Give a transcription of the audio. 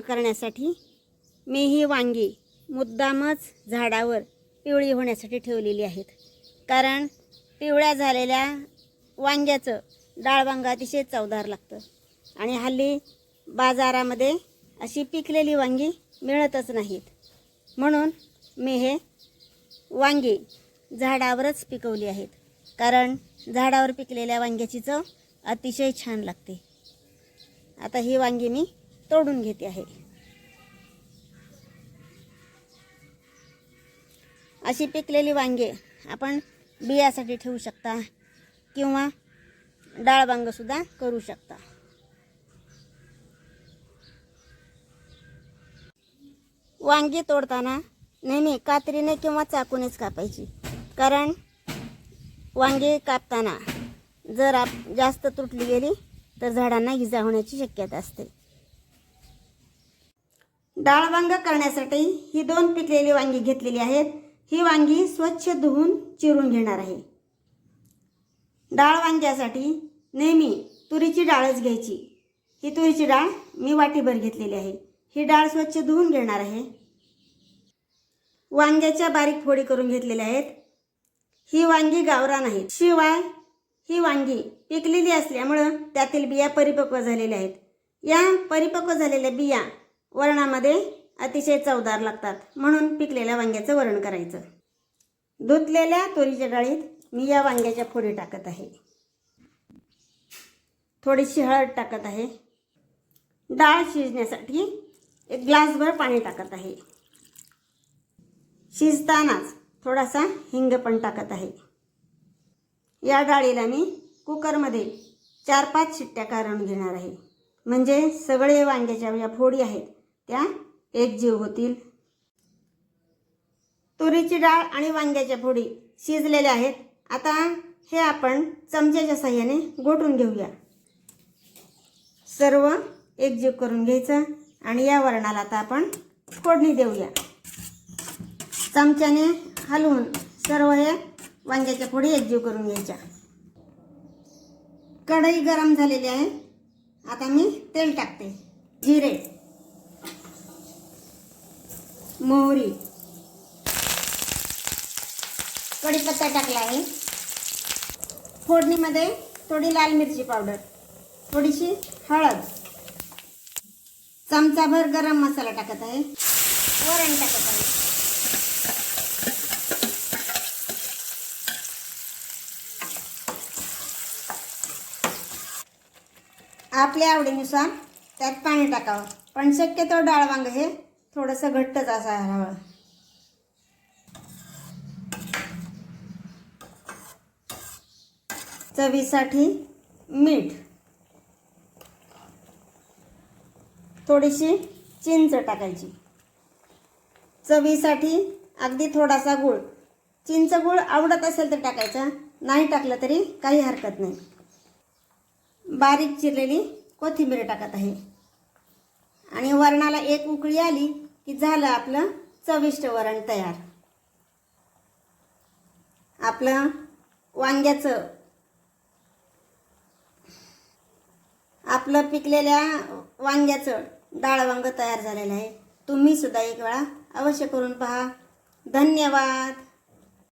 करण्यासाठी मी ही वांगी मुद्दामच झाडावर पिवळी होण्यासाठी ठेवलेली आहेत. कारण पिवळ्या झालेल्या वांग्याचं डाळवांग अतिशय चवदार लागतं. आणि हल्ली बाजारामध्ये अशी पिकलेली वांगी मिळतच नाहीत. म्हणून मी हे वांगी झाडावरच पिकवली आहेत. कारण झाडावर पिकलेल्या वांग्याची चव अतिशय छान लागते. आता ही वांगी मी तोडून घेते आहे. अशी पिकलेली वांगे आपण बियासाठी ठेवू शकता किंवा डाळवांगसुद्धा करू शकता. वांगी तोडताना नेहमी कात्रीने किंवा चाकूनेच कापायची. कारण वांगे कापताना जर आप जास्त तुटली गेली तर झाडांना इजा होण्याची शक्यता असते. डाळ वांग करण्यासाठी ही दोन पिकलेली वांगी घेतलेली आहेत. ही वांगी स्वच्छ धुवून चिरून घेणार आहे. डाळ वांग्यासाठी नेहमी तुरीची डाळच घ्यायची. ही तुरीची डाळ मी वाटीभर घेतलेली आहे. ही डाळ स्वच्छ धुवून घेणार आहे. वांग्याच्या बारीक फोडी करून घेतलेल्या आहेत. ही वांगी गावरान आहेत शिवाय ही वांगी पिकलेली असल्यामुळं त्यातील बिया परिपक्व झालेल्या आहेत. या परिपक्व झालेल्या बिया वरणामध्ये अतिशय चवदार लागतात. म्हणून पिकलेल्या वांग्याचं वरण करायचं. धुतलेल्या तुरीच्या डाळीत मी या वांग्याच्या फोडी टाकत आहे. थोडीशी हळद टाकत आहे. डाळ शिजण्यासाठी एक ग्लासभर पाणी टाकत आहे. शिजतानाच थोडासा हिंग पण टाकत आहे. या डाळीला मी कुकरमध्ये चार पाच शिट्ट्या काढून घेणार आहे. म्हणजे सगळे वांग्याच्या या फोडी आहेत. त्या एकजीव होतील. तुरीची डाळ आणि वांग्याच्या फोडी शिजलेल्या आहेत. आता हे आपण चमच्याच्या साह्याने गोठून घेऊया. सर्व एकजीव करून घ्यायचं आणि या वरणाला आता आपण फोडणी देऊया. चमच्याने हलवून सर्व हे वांग्याच्या फोडी एकजीव करून घ्यायच्या. कढई गरम झालेली आहे. आता मी तेल टाकते. जिरे. मोहरी. कढीपत्ता टाकला आहे. फोडणीमध्ये थोडी लाल मिरची पावडर थोडीशी हळद. चमचाभर गरम मसाला टाकत आहे. वरण टाकत आहे. आपल्या आवडीनुसार त्यात पाणी टाकावं. पण शक्यतो डाळ वांग हे थोडंसं घट्टच असायला हवं चवीसाठी मीठ. थोडीशी चिंच टाकायची. चवीसाठी अगदी थोडासा गूळ. चिंच गूळ आवडत असेल तर टाकायचा. नाही टाकलं तरी काही हरकत नाही. बारीक चिरलेली कोथिंबीर टाकत आहे. आणि वरणाला एक उकळी आली की झालं आपलं चविष्ट वरण तयार. आपलं वांग्याचं आपलं पिकलेल्या वांग्याचं डाळ वांग तयार झालेलं आहे. तुम्ही सुद्धा एक वेळा अवश्य करून पहा. धन्यवाद.